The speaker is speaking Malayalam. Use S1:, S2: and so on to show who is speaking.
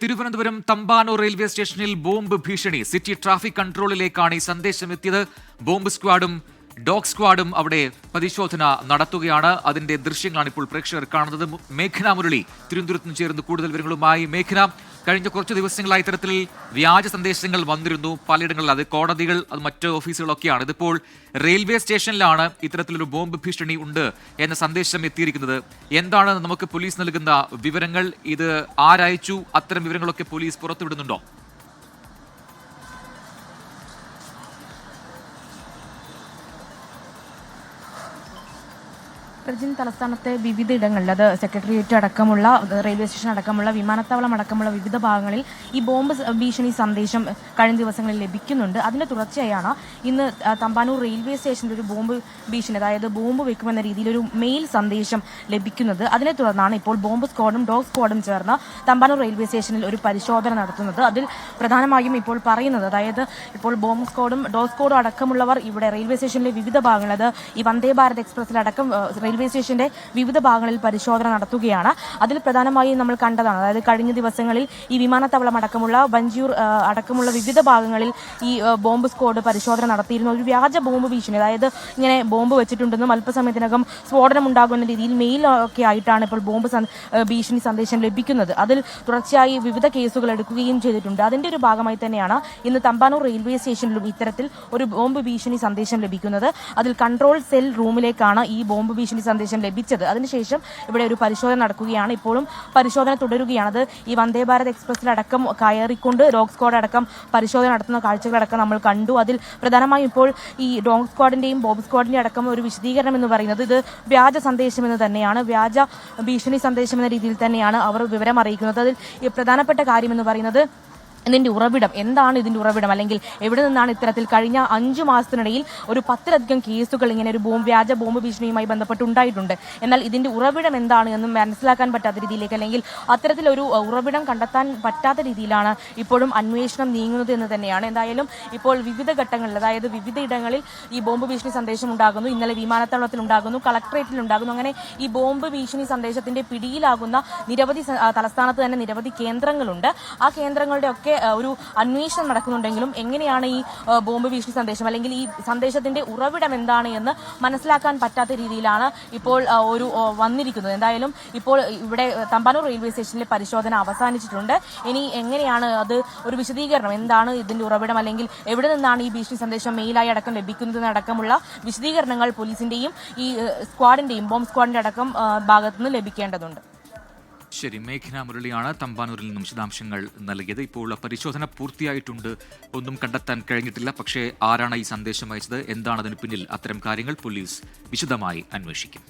S1: തിരുവനന്തപുരം തമ്പാനൂർ റെയിൽവേ സ്റ്റേഷനിൽ ബോംബ് ഭീഷണി. സിറ്റി ട്രാഫിക് കൺട്രോളിലേക്കാണ് ഈ സന്ദേശം എത്തിയത് ബോംബ് സ്ക്വാഡും ഡോഗ് സ്ക്വാഡും അവിടെ പരിശോധന നടത്തുകയാണ്. അതിന്റെ ദൃശ്യങ്ങളാണ് ഇപ്പോൾ പ്രേക്ഷകർ കാണുന്നത്. മേഘന മുരളി തിരുവനന്തപുരത്ത് നിന്ന് ചേർന്ന് കൂടുതൽ വിവരങ്ങളുമായി. മേഘന കഴിഞ്ഞ കുറച്ച് ദിവസങ്ങളായി ഇത്തരത്തിൽ വ്യാജ സന്ദേശങ്ങൾ വന്നിരുന്നു. പലയിടങ്ങളിൽ അത് കോടതികൾ അത് മറ്റ് ഓഫീസുകളൊക്കെയാണ്. ഇതിപ്പോൾ റെയിൽവേ സ്റ്റേഷനിലാണ് ഇത്തരത്തിലൊരു ബോംബ് ഭീഷണി ഉണ്ട് എന്ന സന്ദേശം എത്തിയിരിക്കുന്നത്. എന്താണ് നമുക്ക് പോലീസ് നൽകുന്ന വിവരങ്ങൾ? ഇത് ആരയച്ചു? അത്തരം വിവരങ്ങളൊക്കെ പോലീസ് പുറത്തുവിടുന്നുണ്ടോ?
S2: പ്രജിൻ തലസ്ഥാനത്തെ വിവിധ ഇടങ്ങളിൽ അത് സെക്രട്ടേറിയറ്റ് അടക്കമുള്ള റെയിൽവേ സ്റ്റേഷൻ അടക്കമുള്ള വിമാനത്താവളം അടക്കമുള്ള വിവിധ ഭാഗങ്ങളിൽ ഈ ബോംബ് ഭീഷണി സന്ദേശം കഴിഞ്ഞ ദിവസങ്ങളിൽ ലഭിക്കുന്നുണ്ട്. അതിന്റെ തുടർച്ചയായാണ് ഇന്ന് തമ്പാനൂർ റെയിൽവേ സ്റ്റേഷനിൽ ഒരു ബോംബ് ഭീഷണി അതായത് ബോംബ് വെക്കുമെന്ന രീതിയിൽ ഒരു മെയിൽ സന്ദേശം ലഭിക്കുന്നത്. അതിനെ തുടർന്നാണ് ഇപ്പോൾ ബോംബ് സ്ക്വാഡും ഡോഗ് സ്ക്വാഡും ചേർന്ന് തമ്പാനൂർ റെയിൽവേ സ്റ്റേഷനിൽ ഒരു പരിശോധന നടത്തുന്നത്. അതിൽ പ്രധാനമായും ഇപ്പോൾ പറയുന്നത് അതായത് ഇപ്പോൾ ബോംബ് സ്ക്വാഡും ഡോഗ് സ്ക്വാഡും അടക്കമുള്ളവർ ഇവിടെ റെയിൽവേ സ്റ്റേഷനിലെ വിവിധ ഭാഗങ്ങളിൽ അത് ഈ വന്ദേ ഭാരത് എക്സ്പ്രസിലടക്കം ഏഹ്, റെയിൽവേ സ്റ്റേഷന്റെ വിവിധ ഭാഗങ്ങളിൽ പരിശോധന നടത്തുകയാണ്. അതിൽ പ്രധാനമായും നമ്മൾ കണ്ടതാണ്. അതായത് കഴിഞ്ഞ ദിവസങ്ങളിൽ ഈ വിമാനത്താവളം അടക്കമുള്ള ബഞ്ചൂർ അടക്കമുള്ള വിവിധ ഭാഗങ്ങളിൽ ഈ ബോംബ് സ്ക്വാഡ് പരിശോധന നടത്തിയിരുന്നു. ഒരു വ്യാജ ബോംബ് ഭീഷണി. അതായത് ഇങ്ങനെ ബോംബ് വെച്ചിട്ടുണ്ടെന്നും അല്പസമയത്തിനകം സ്ഫോടനം ഉണ്ടാകുന്ന രീതിയിൽ മെയിൽ ഒക്കെ ആയിട്ടാണ് ഇപ്പോൾ ബോംബ് ഭീഷണി സന്ദേശം ലഭിക്കുന്നത്. അതിൽ തുടർച്ചയായി വിവിധ കേസുകൾ എടുക്കുകയും ചെയ്തിട്ടുണ്ട്. അതിന്റെ ഒരു ഭാഗമായി തന്നെയാണ് ഇന്ന് തമ്പാനൂർ റെയിൽവേ സ്റ്റേഷനിലും ഇത്തരത്തിൽ ഒരു ബോംബ് ഭീഷണി സന്ദേശം ലഭിക്കുന്നത്. അതിൽ കൺട്രോൾ സെൽ റൂമിലേക്കാണ് ഈ ബോംബ് ഭീഷണി സന്ദേശം ലഭിച്ചത്. അതിനുശേഷം ഇവിടെ ഒരു പരിശോധന നടക്കുകയാണ്. ഇപ്പോഴും പരിശോധന തുടരുകയാണ് അത് ഈ വന്ദേ ഭാരത് എക്സ്പ്രസിലടക്കം കയറിക്കൊണ്ട് ഡോഗ് സ്ക്വാഡ് അടക്കം പരിശോധന നടത്തുന്ന കാഴ്ചകളടക്കം നമ്മൾ കണ്ടു. അതിൽ പ്രധാനമായും ഇപ്പോൾ ഈ ഡോഗ് സ്ക്വാഡിന്റെയും ബോബ് സ്ക്വാഡിന്റെയും അടക്കം ഒരു വിശദീകരണം എന്ന് പറയുന്നത് ഇത് വ്യാജ സന്ദേശം എന്ന് തന്നെയാണ്. വ്യാജ ഭീഷണി സന്ദേശം എന്ന രീതിയിൽ തന്നെയാണ് അവർ വിവരം അറിയിക്കുന്നത്. അതിൽ പ്രധാനപ്പെട്ട കാര്യം എന്ന് പറയുന്നത് ഇതിന്റെ ഉറവിടം എന്താണ് ഇതിന്റെ ഉറവിടം? അല്ലെങ്കിൽ എവിടെ നിന്നാണ് ഇത്തരത്തിൽ കഴിഞ്ഞ അഞ്ചു മാസത്തിനിടയിൽ ഒരു പത്തിലധികം കേസുകൾ ഇങ്ങനെ ഒരു ബോംബ് വ്യാജ ബോംബ് ഭീഷണിയുമായി ബന്ധപ്പെട്ട് ഉണ്ടായിട്ടുണ്ട് എന്നാൽ ഇതിന്റെ ഉറവിടം എന്താണ് എന്ന് മനസ്സിലാക്കാൻ പറ്റാത്ത രീതിയിലേക്ക് അല്ലെങ്കിൽ അത്തരത്തിലൊരു ഉറവിടം കണ്ടെത്താൻ പറ്റാത്ത രീതിയിലാണ് ഇപ്പോഴും അന്വേഷണം നീങ്ങുന്നത് എന്ന് തന്നെയാണ്. എന്തായാലും ഇപ്പോൾ വിവിധ ഘട്ടങ്ങളിൽ അതായത് വിവിധ ഇടങ്ങളിൽ ഈ ബോംബ് ഭീഷണി സന്ദേശം ഉണ്ടാകുന്നു. ഇന്നലെ വിമാനത്താവളത്തിൽ ഉണ്ടാകുന്നു കളക്ടറേറ്റിൽ ഉണ്ടാകുന്നു. അങ്ങനെ ഈ ബോംബ് ഭീഷണി സന്ദേശത്തിന്റെ പിടിയിലാകുന്ന നിരവധി തലസ്ഥാനത്ത് തന്നെ നിരവധി കേന്ദ്രങ്ങളുണ്ട്. ആ കേന്ദ്രങ്ങളുടെ ഒക്കെ ഒരു അന്വേഷണം നടക്കുന്നുണ്ടെങ്കിലും എങ്ങനെയാണ് ഈ ബോംബ് ഭീഷണി സന്ദേശം? അല്ലെങ്കിൽ ഈ സന്ദേശത്തിന്റെ ഉറവിടം എന്താണ് എന്ന് മനസ്സിലാക്കാൻ പറ്റാത്ത രീതിയിലാണ് ഇപ്പോൾ ഒരു വന്നിരിക്കുന്നത്. എന്തായാലും ഇപ്പോൾ ഇവിടെ തമ്പാനൂർ റെയിൽവേ സ്റ്റേഷനിലെ പരിശോധന അവസാനിച്ചിട്ടുണ്ട്. ഇനി എങ്ങനെയാണ് അത് ഒരു വിശദീകരണം? എന്താണ് ഇതിന്റെ ഉറവിടം? അല്ലെങ്കിൽ എവിടെ നിന്നാണ് ഈ ഭീഷണി സന്ദേശം മെയിലായി അടക്കം ലഭിക്കുന്നതിനടക്കമുള്ള വിശദീകരണങ്ങൾ പോലീസിന്റെയും ഈ സ്ക്വാഡിന്റെയും ബോംബ് സ്ക്വാഡിന്റെ അടക്കം ഭാഗത്തുനിന്ന് ലഭിക്കേണ്ടതുണ്ട്.
S1: ശരി മേഘന മുരളിയാണ് തമ്പാനൂരിൽ നിന്നും വിശദാംശങ്ങൾ നൽകിയത്. ഇപ്പോൾ പരിശോധന പൂർത്തിയായിട്ടുണ്ട്. ഒന്നും കണ്ടെത്താൻ കഴിഞ്ഞിട്ടില്ല. പക്ഷേ ആരാണ് ഈ സന്ദേശം അയച്ചത്? എന്താണ് അതിന് പിന്നിൽ? അത്തരം കാര്യങ്ങൾ പോലീസ് വിശദമായി അന്വേഷിക്കും.